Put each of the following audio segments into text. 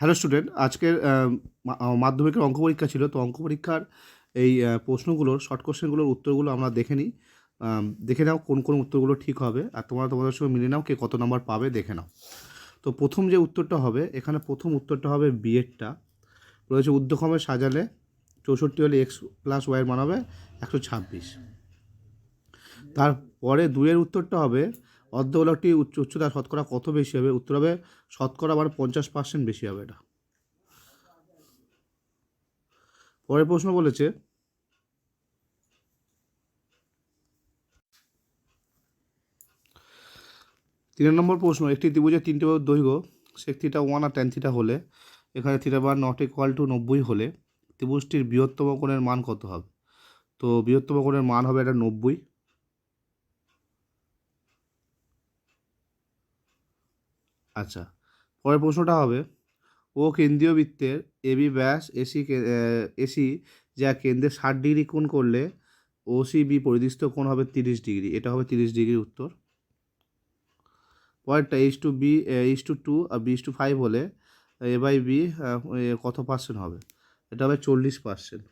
Hello student আজকের মাধ্যমিকের অঙ্ক পরীক্ষা ছিল। তো অঙ্ক পরীক্ষার এই প্রশ্নগুলোর শর্ট কোশ্চেনগুলোর উত্তরগুলো আমরা দেখে নিই। দেখে নাও কোন কোন উত্তরগুলো ঠিক হবে। আর তোমরা তোমাদের সঙ্গে মিলে নাও কে কত নাম্বার পাবে, দেখে নাও। তো প্রথম যে উত্তরটা হবে, এখানে প্রথম উত্তরটা হবে বিএডটা রয়েছে উদ্যক্রমে সাজালে চৌষট্টি হলে এক্স প্লাস ওয়াইয়ের মান হবে একশো ছাব্বিশ। তারপরে দুয়ের উত্তরটা হবে অর্ধগোলকটি উচ্চ উচ্চতা শতকরা কত বেশি হবে? উত্তর হবে, শতকরা মানে পঞ্চাশ পার্সেন্ট বেশি হবে এটা। পরের প্রশ্ন বলেছে তিন নম্বর প্রশ্ন, একটি ত্রিভুজের তিনটি দৈর্ঘ্য সেক থিটা ওয়ান আর টেন থিটা হলে, এখানে থিটা বার নট ইকুয়াল টু নব্বই হলে, ত্রিভুজটির বৃহত্তম কোণের মান কত হবে? তো বৃহত্তম কোণের মান হবে এটা নব্বই। আচ্ছা পরের প্রশ্নটা হবে, ও কেন্দ্রীয় বৃত্তের এবি ব্যাস এসি এসি যা কেন্দ্রে ষাট ডিগ্রি কোণ করলে ওসিবি পরিদৃষ্ট কোণ হবে তিরিশ ডিগ্রি, এটা হবে তিরিশ ডিগ্রির উত্তর। পরেরটা H two B H two two আর বি টু ফাইভ হলে এ বাই বি কত পার্সেন্ট হবে? এটা হবে চল্লিশ পার্সেন্ট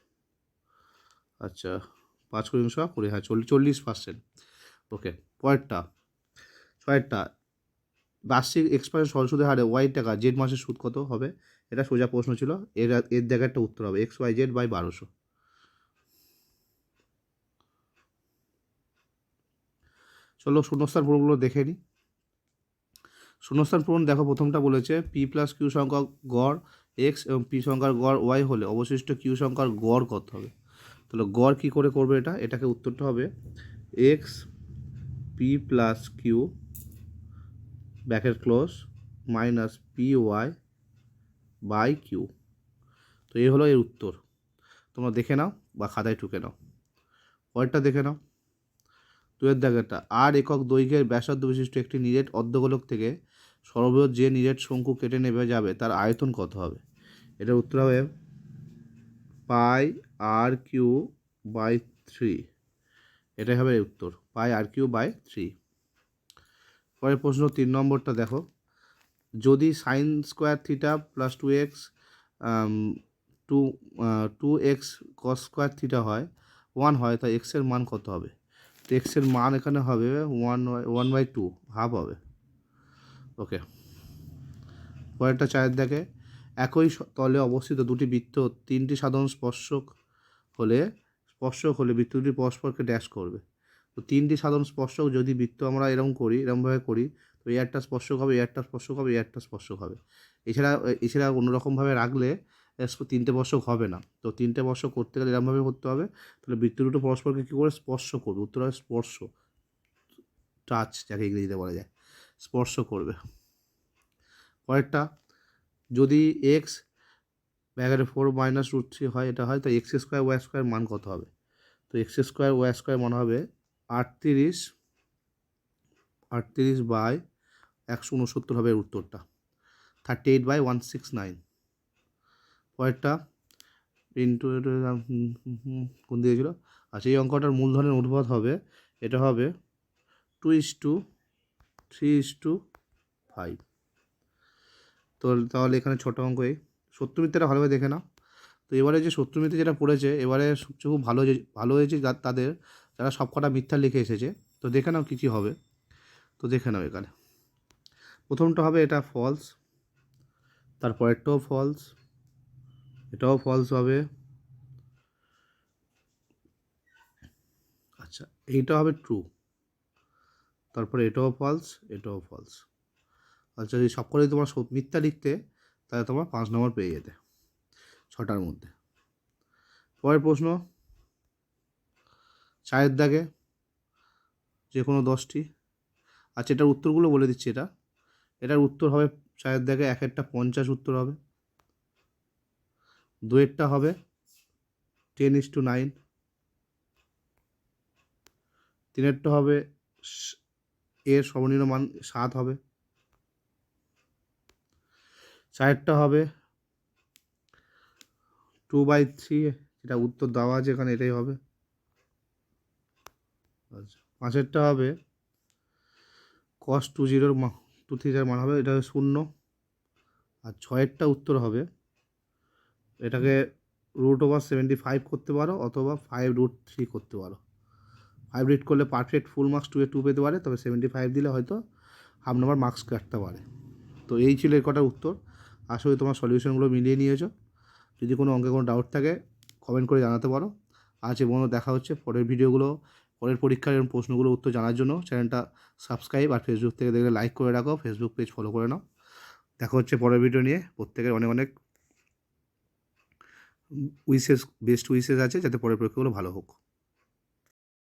আচ্ছা পাঁচ কুড়ি অংশ কুড়ি হ্যাঁ চল্লিশ চল্লিশ পার্সেন্ট ওকে পরেরটা ছয়েরটা বার্ষিক এক্সপায়ার সরস্বতী হারে ওয়াই টাকা জেড মাসের সুদ কত হবে? এটা সোজা প্রশ্ন ছিল। এর এর জায়গায় একটা উত্তর হবে এক্স ওয়াই জেড বাই বারোশো। চলো শূন্যস্থান পূরণগুলো দেখে নিই শূন্যস্থান পূরণ দেখো, প্রথমটা বলেছে পি প্লাস কিউ সংখ্যক গড় এক্স এবং পি সংখ্যার গড় ওয়াই হলে অবশিষ্ট কিউ সংখ্যার গড় কত হবে? তাহলে গড় কী করে করবে এটা? এটাকে উত্তরটা হবে এক্স পি প্লাস কিউ ব্যাকের close, minus P Y by Q. তো এই হলো এর উত্তর। তোমরা দেখে নাও বা খাতায় টুকে নাও। পরেরটা দেখে নাও। দুয়ের দাগেরটা, আর একক দৈর্ঘ্যের ব্যাসার্ধ বিশিষ্ট একটি নিরেট অর্ধগোলক থেকে সর্ববৃহৎ যে নিরেট শঙ্কু কেটে নেবে যাবে, তার আয়তন কত হবে? এটার উত্তর হবে পাই আর কিউ বাই থ্রি। এটাই হবে উত্তর, পাই আর কিউ বাই থ্রি। পরের প্রশ্ন তিন নম্বরটা দেখো। যদি sine square theta plus two X two two X cos square theta হয় ওয়ান হয়, তা এক্সের মান কত হবে? তো এক্সের মান এখানে হবে one one by two half হবে। ওকে পরেরটা চায়ের দেখে। একই তলে অবস্থিত দুটি বৃত্ত তিনটি সাধারণ স্পর্শক হলে স্পর্শক হলে বৃত্ত পরস্পরকে ড্যাশ করবে। তো তিনটি সাধারণ স্পর্শক যদি বৃত্ত আমরা এরকম করি, এরকমভাবে করি, তো এয়ারটা স্পর্শক হবে এয়ারটা স্পর্শক হবে এয়ারটা স্পর্শক হবে। এছাড়া এছাড়া অন্যরকমভাবে রাখলে তিনটে বর্ষক হবে না। তো তিনটে বর্ষক করতে গেলে এরকমভাবে করতে হবে, তাহলে বৃত্ত দুটো পরস্পরকে কী করে? স্পর্শ করবে। উত্তর হবে স্পর্শ। টাচ যাকে ইংরেজিতে বলা যায়। স্পর্শ করবে। পরেরটা, যদি এক্স ব্যাগারে ফোর মাইনাস রুট থ্রি হয়, এটা হয় তো এক্স স্কোয়ার ওয়াই স্কোয়ার মান কত হবে? তো এক্স স্কোয়ার ওয়াই স্কোয়ার মান হবে আটত্রিশ আটত্রিশ বাই একশো উনসত্তর হবে উত্তরটা। Thirty eight by one six nine পরেরটা ইন্টু কোন দিয়েছিল আচ্ছা এই অঙ্কটার মূলধনের অনুপাত হবে, এটা হবে two is two three is two five তো তাহলে এখানে ছোটো অঙ্ক এই। সত্যমিত্রটা ভালোভাবে দেখে নাও। তো এবারে যে সত্যমিত্র যেটা পড়েছে, এবারে সবচেয়ে খুব ভালো যে, ভালো হয়েছে তাদের যারা সবকটা মিথ্যা লিখে এসেছে। তো দেখে নাও কী কী হবে। তো দেখে নাও এখানে। প্রথমটা হবে এটা ফলস তারপরেরটাও ফলস এটাও ফলস হবে। আচ্ছা এইটা হবে ট্রু তারপরে এটাও ফলস এটাও ফলস আচ্ছা যদি সব করেই তোমার মিথ্যা লিখতে, তাহলে তোমার পাঁচ নম্বর পেয়ে যেতে, ছটার মধ্যে। পরের প্রশ্ন চায়ের দাগে যে কোনো দশটি। আচ্ছা এটার উত্তরগুলো বলে দিচ্ছি এটা। এটার উত্তর হবে চায়ের দাগে এক একটা পঞ্চাশ উত্তর হবে। দুয়েরটা হবে টেন ইস টু নাইন তিনেরটা হবে এর সর্বনিম্ন মান সাত হবে। চারেরটা হবে টু বাই থ্রি যেটা উত্তর দেওয়া আছে এখানে এটাই হবে। আচ্ছা পাঁচেরটা হবে। কস টু জিরোর টু থ্রিটার মান হবে, এটা হবে শূন্য। আর ছয়েরটা উত্তর হবে। এটাকে রুট ওভার সেভেন্টি ফাইভ করতে পারো, অথবা ফাইভ রুট থ্রি করতে পারো। ফাইভ রিড করলে perfect full marks two two পেতে পারে, তবে সেভেন্টি ফাইভ দিলে হয়তো হাফ নাম্বার মার্কস কাটতে পারে। তো এই ছিল এর কটার উত্তর। আশা করি তোমার সলিউশনগুলো মিলিয়ে নিয়েছো। যদি কোনো অঙ্কে কোনো ডাউট থাকে কমেন্ট করে জানাতে পারো। আজ এবং দেখা হচ্ছে, পরের ভিডিওগুলো পরের পরীক্ষার এবং প্রশ্নগুলো উত্তর জানার জন্য চ্যানেলটা সাবস্ক্রাইব আর ফেসবুক থেকে দেখলে লাইক করে রাখো ফেসবুক পেজ ফলো করে নাও। দেখা হচ্ছে পরের ভিডিও নিয়ে। প্রত্যেকের অনেক অনেক উইসেস বেস্ট উইসেস আছে যাতে পরের পরীক্ষাগুলো ভালো হোক।